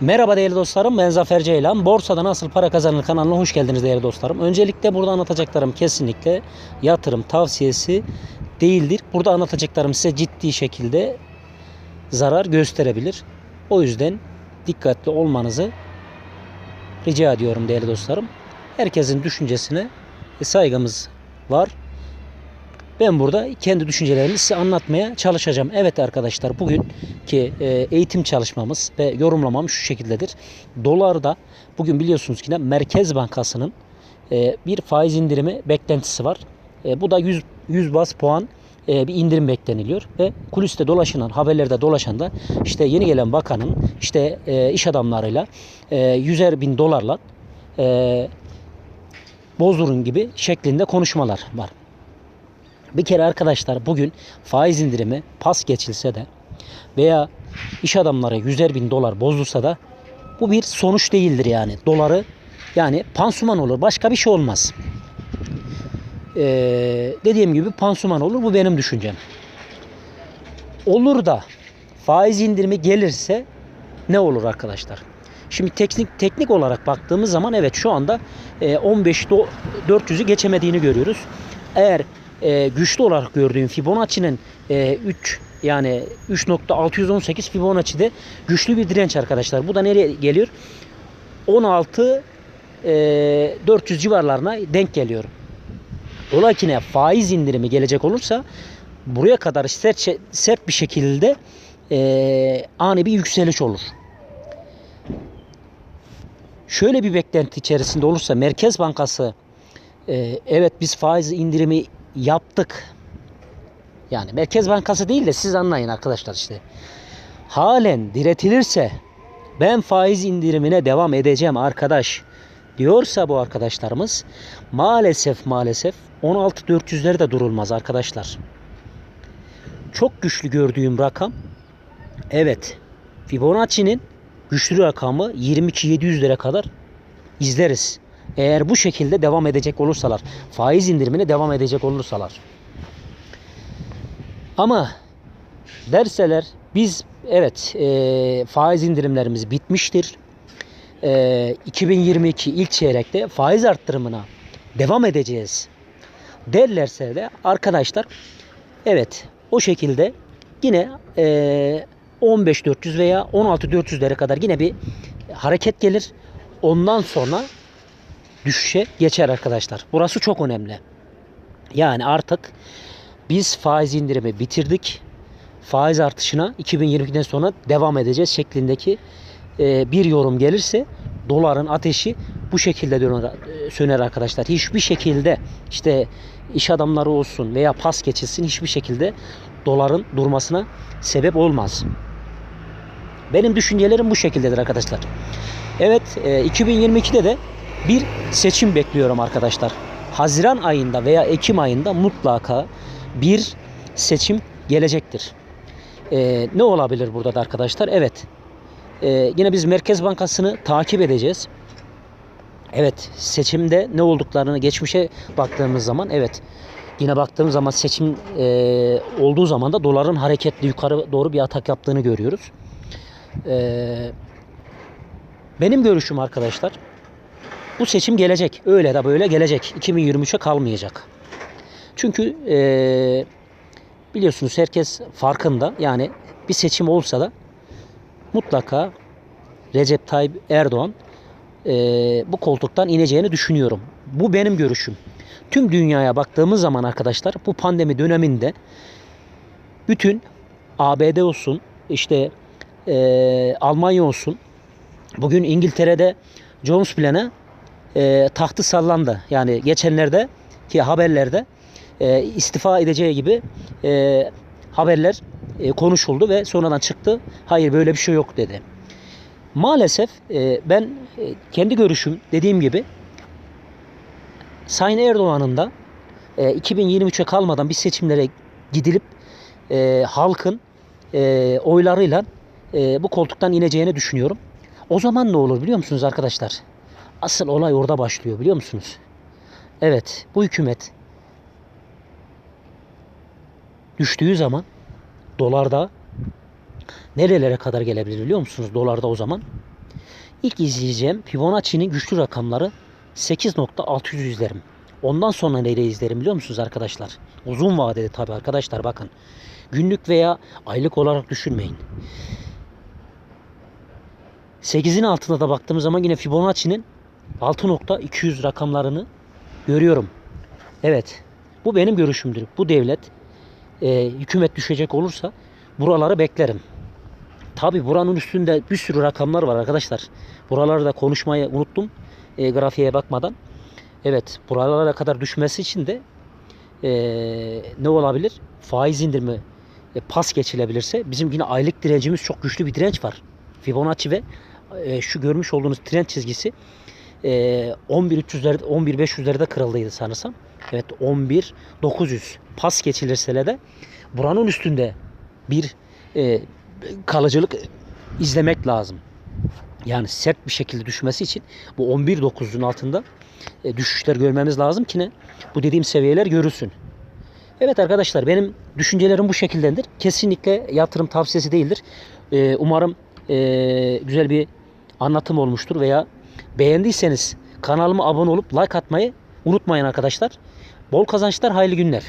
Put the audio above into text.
Merhaba değerli dostlarım ben Zafer Ceylan. Borsada nasıl para kazanılır kanalına hoş geldiniz değerli dostlarım. Öncelikle burada anlatacaklarım kesinlikle yatırım tavsiyesi değildir. Burada anlatacaklarım size ciddi şekilde zarar gösterebilir. O yüzden dikkatli olmanızı rica ediyorum değerli dostlarım. Herkesin düşüncesine saygımız var. Ben burada kendi düşüncelerimi size anlatmaya çalışacağım. Evet arkadaşlar bugünkü e, eğitim çalışmamız ve yorumlamam şu şekildedir. Dolarda bugün biliyorsunuz ki Merkez Bankası'nın e, bir faiz indirimi beklentisi var. E, bu da 100, 100 bas puan bir indirim bekleniliyor ve kuliste dolaşılan haberlerde dolaşan da işte yeni gelen bakanın işte iş adamlarıyla 100'er bin dolarla bozdurun gibi şeklinde konuşmalar var. Bir kere arkadaşlar bugün faiz indirimi pas geçilse de veya iş adamları yüzer bin dolar bozulsa da bu bir sonuç değildir yani. Doları yani pansuman olur. Başka bir şey olmaz. Ee, dediğim gibi pansuman olur. Bu benim düşüncem. Olur da faiz indirimi gelirse ne olur arkadaşlar? Şimdi teknik teknik olarak baktığımız zaman evet şu anda e, 15 do- 400'ü geçemediğini görüyoruz. Eğer e, güçlü olarak gördüğüm Fibonacci'nin e, 3 yani 3.618 Fibonacci'de güçlü bir direnç arkadaşlar. Bu da nereye geliyor? 16 e, 400 civarlarına denk geliyor. Ne faiz indirimi gelecek olursa buraya kadar sert, sert bir şekilde e, ani bir yükseliş olur. Şöyle bir beklenti içerisinde olursa Merkez Bankası e, evet biz faiz indirimi yaptık. Yani Merkez Bankası değil de siz anlayın arkadaşlar işte. Halen diretilirse ben faiz indirimine devam edeceğim arkadaş diyorsa bu arkadaşlarımız maalesef maalesef 16.400'lerde durulmaz arkadaşlar. Çok güçlü gördüğüm rakam evet Fibonacci'nin güçlü rakamı 22.700'lere kadar izleriz. Eğer bu şekilde devam edecek olursalar, faiz indirimine devam edecek olursalar. Ama derseler biz evet e, faiz indirimlerimiz bitmiştir. E, 2022 ilk çeyrekte faiz arttırımına devam edeceğiz derlerse de arkadaşlar evet o şekilde yine e, 15.400 veya 16.400'lere kadar yine bir hareket gelir. Ondan sonra düşüşe geçer arkadaşlar. Burası çok önemli. Yani artık biz faiz indirimi bitirdik. Faiz artışına 2022'den sonra devam edeceğiz şeklindeki e, bir yorum gelirse doların ateşi bu şekilde döner, e, söner arkadaşlar. Hiçbir şekilde işte iş adamları olsun veya pas geçilsin hiçbir şekilde doların durmasına sebep olmaz. Benim düşüncelerim bu şekildedir arkadaşlar. Evet e, 2022'de de bir seçim bekliyorum arkadaşlar. Haziran ayında veya Ekim ayında mutlaka bir seçim gelecektir. E, ne olabilir burada da arkadaşlar? Evet. E, yine biz Merkez Bankası'nı takip edeceğiz. Evet seçimde ne olduklarını geçmişe baktığımız zaman evet yine baktığımız zaman seçim e, olduğu zaman da doların hareketli yukarı doğru bir atak yaptığını görüyoruz. E, benim görüşüm arkadaşlar bu seçim gelecek. Öyle de böyle gelecek. 2023'e kalmayacak. Çünkü e, biliyorsunuz herkes farkında. Yani bir seçim olsa da mutlaka Recep Tayyip Erdoğan e, bu koltuktan ineceğini düşünüyorum. Bu benim görüşüm. Tüm dünyaya baktığımız zaman arkadaşlar bu pandemi döneminde bütün ABD olsun işte e, Almanya olsun bugün İngiltere'de Jones planı e, tahtı sallandı. Yani geçenlerde ki haberlerde e, istifa edeceği gibi e, haberler e, konuşuldu ve sonradan çıktı. Hayır böyle bir şey yok dedi. Maalesef e, ben e, kendi görüşüm dediğim gibi Sayın Erdoğan'ın da e, 2023'e kalmadan bir seçimlere gidilip e, halkın e, oylarıyla e, bu koltuktan ineceğini düşünüyorum. O zaman ne olur biliyor musunuz arkadaşlar? Asıl olay orada başlıyor biliyor musunuz? Evet bu hükümet düştüğü zaman dolarda nerelere kadar gelebilir biliyor musunuz? Dolarda o zaman İlk izleyeceğim Fibonacci'nin güçlü rakamları 8.600 izlerim. Ondan sonra nereyi izlerim biliyor musunuz arkadaşlar? Uzun vadede tabi arkadaşlar bakın. Günlük veya aylık olarak düşünmeyin. 8'in altında da baktığımız zaman yine Fibonacci'nin 6.200 rakamlarını görüyorum. Evet. Bu benim görüşümdür. Bu devlet e, hükümet düşecek olursa buraları beklerim. Tabi buranın üstünde bir sürü rakamlar var arkadaşlar. Buraları da konuşmayı unuttum. E, grafiğe bakmadan. Evet buralara kadar düşmesi için de e, ne olabilir? Faiz indirimi e, pas geçilebilirse bizim yine aylık direncimiz çok güçlü bir direnç var. Fibonacci ve e, şu görmüş olduğunuz trend çizgisi e, 11.300'lerde 11.500'lerde kırıldıydı sanırsam. Evet 11.900 pas geçilirse de buranın üstünde bir e, kalıcılık izlemek lazım. Yani sert bir şekilde düşmesi için bu 11.9'un altında e, düşüşler görmemiz lazım ki ne? Bu dediğim seviyeler görülsün. Evet arkadaşlar benim düşüncelerim bu şekildedir. Kesinlikle yatırım tavsiyesi değildir. E, umarım e, güzel bir anlatım olmuştur veya beğendiyseniz kanalıma abone olup like atmayı unutmayın arkadaşlar. Bol kazançlar, hayırlı günler.